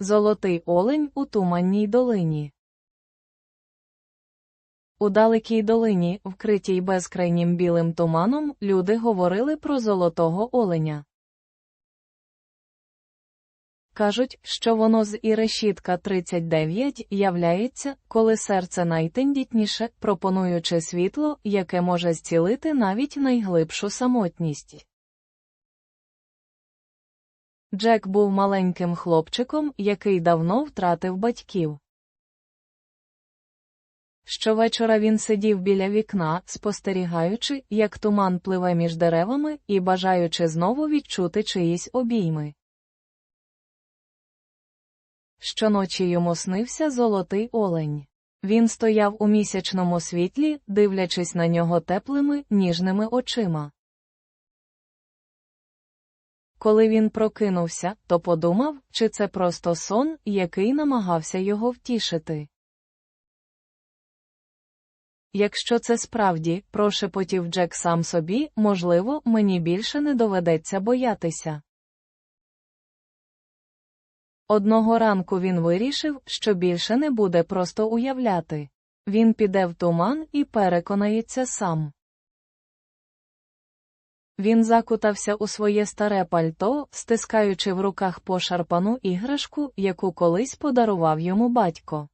Золотий олень у туманній долині. У далекій долині, вкритій безкрайнім білим туманом, люди говорили про золотого оленя. Кажуть, що воно з Ірешітка 39 являється, коли серце найтендітніше, пропонуючи світло, яке може зцілити навіть найглибшу самотність. Джек був маленьким хлопчиком, який давно втратив батьків. Щовечора він сидів біля вікна, спостерігаючи, як туман пливе між деревами, і бажаючи знову відчути чиїсь обійми. Щоночі йому снився золотий олень. Він стояв у місячному світлі, дивлячись на нього теплими, ніжними очима. Коли він прокинувся, то подумав, чи це просто сон, який намагався його втішити. Якщо це справді, прошепотів Джек сам собі, можливо, мені більше не доведеться боятися. Одного ранку він вирішив, що більше не буде просто уявляти. Він піде в туман і переконається сам. Він закутався у своє старе пальто, стискаючи в руках пошарпану іграшку, яку колись подарував йому батько.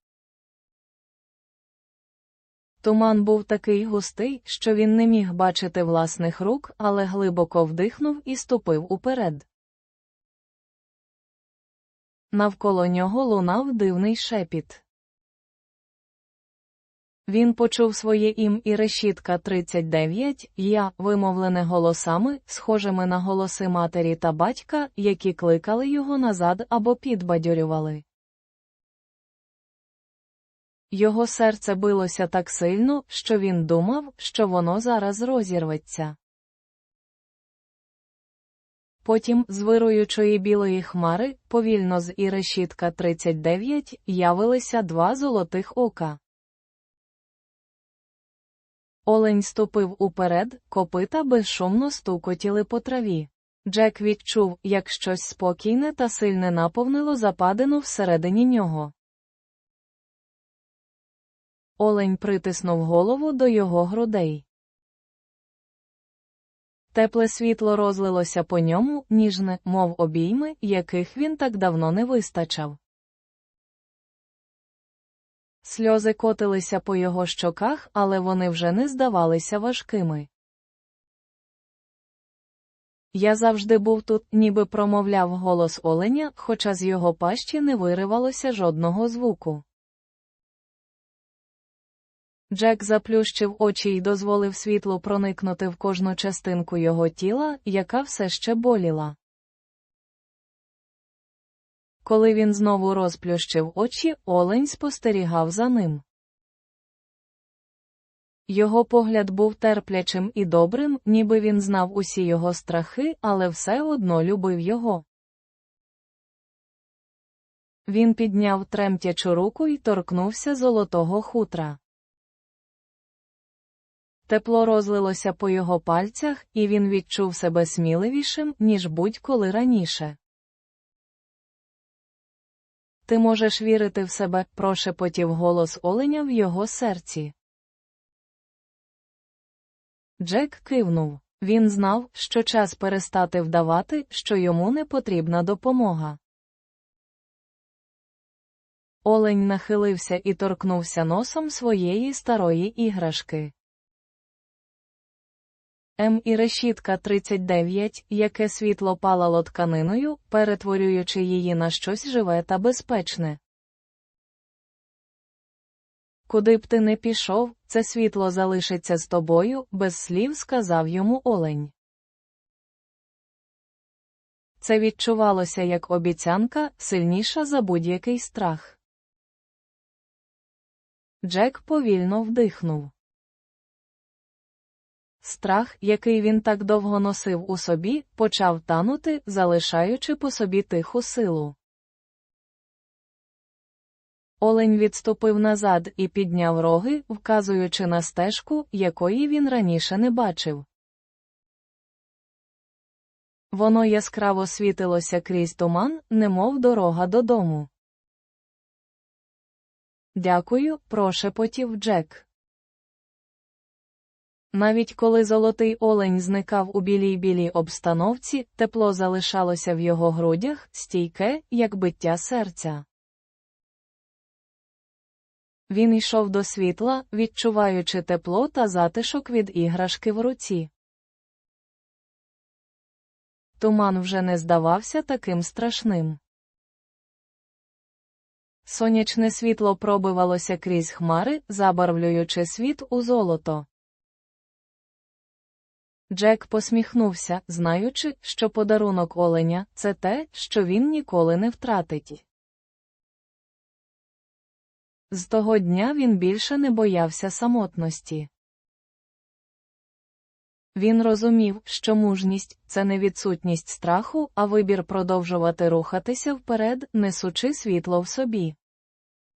Туман був такий густий, що він не міг бачити власних рук, але глибоко вдихнув і ступив уперед. Навколо нього лунав дивний шепіт. Він почув своє ім і решітка 39, я, вимовлене голосами, схожими на голоси матері та батька, які кликали його назад або підбадьорювали. Його серце билося так сильно, що він думав, що воно зараз розірветься. Потім, з вируючої білої хмари, повільно з Ірешітка 39, явилися два золотих ока. Олень ступив уперед, копита безшумно стукотіли по траві. Джек відчув, як щось спокійне та сильне наповнило западину всередині нього. Олень притиснув голову до його грудей. Тепле світло розлилося по ньому, ніжне, мов обійми, яких він так давно не вистачав. Сльози котилися по його щоках, але вони вже не здавалися важкими. Я завжди був тут, ніби промовляв голос оленя, хоча з його пащі не виривалося жодного звуку. Джек заплющив очі й дозволив світлу проникнути в кожну частинку його тіла, яка все ще боліла. Коли він знову розплющив очі, олень спостерігав за ним. Його погляд був терплячим і добрим, ніби він знав усі його страхи, але все одно любив його. Він підняв тремтячу руку і торкнувся золотого хутра. Тепло розлилося по його пальцях, і він відчув себе сміливішим, ніж будь-коли раніше. Ти можеш вірити в себе, прошепотів голос оленя в його серці. Джек кивнув. Він знав, що час перестати вдавати, що йому не потрібна допомога. Олень нахилився і торкнувся носом своєї старої іграшки. М і решітка 39, яке світло палало тканиною, перетворюючи її на щось живе та безпечне. Куди б ти не пішов, це світло залишиться з тобою, без слів сказав йому олень. Це відчувалося як обіцянка, сильніша за будь-який страх. Джек повільно вдихнув. Страх, який він так довго носив у собі, почав танути, залишаючи по собі тиху силу. Олень відступив назад і підняв роги, вказуючи на стежку, якої він раніше не бачив. Воно яскраво світилося крізь туман, немов дорога додому. Дякую, прошепотів Джек. Навіть коли золотий олень зникав у білій білій обстановці, тепло залишалося в його грудях, стійке, як биття серця. Він йшов до світла, відчуваючи тепло та затишок від іграшки в руці. Туман вже не здавався таким страшним. Сонячне світло пробивалося крізь хмари, забарвлюючи світ у золото. Джек посміхнувся, знаючи, що подарунок оленя це те, що він ніколи не втратить. З того дня він більше не боявся самотності. Він розумів, що мужність це не відсутність страху, а вибір продовжувати рухатися вперед, несучи світло в собі.